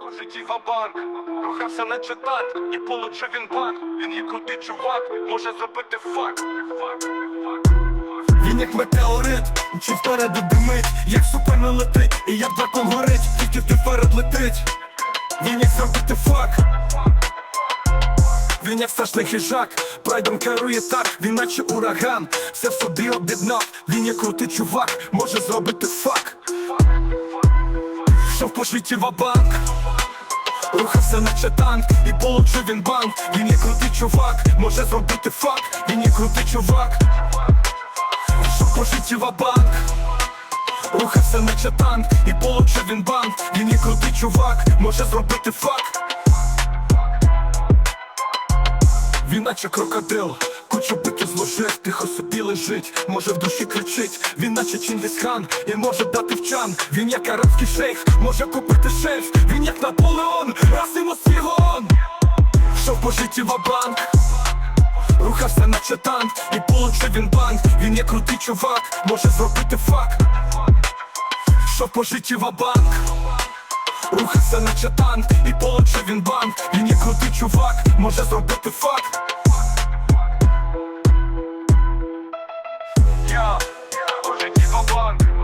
У житті ва-банк, рухався наче танк І получив він банк, він є крутий чувак Може зробити факт. Він як метеорит, чи вперед димить? Як супер не летить, і як дракон горить Тільки ти вперед летить. Він як зробити факт. Він як страшний хижак, прайдом керує так, він наче ураган, все в собі об'єднав, він як крутий чувак, може зробити фак. Що в пошиті ва-банк, рухався наче танк, і получив він банк, він є крутий чувак, може зробити фак, він є крутий чувак. Що в пошиті ва-банк, рухався наче танк, і получив він банк, він є крутий чувак, може зробити фак. Він наче крокодил, кучу бики зложив, тихо собі лежить, може в душі кричить, він наче Чингисхан і може дати вчан. Він як арабський шейх, може купити шельф, він як Наполеон, раз йому свігон. Що в пожитті ва-банк, рухався наче танк, і получив він банк, він є крутий чувак, може зробити фак. Що в пожитті ва-банк, Рухався наче танк, і получив він банк. Він є крутий чувак, може зробити факт Go on.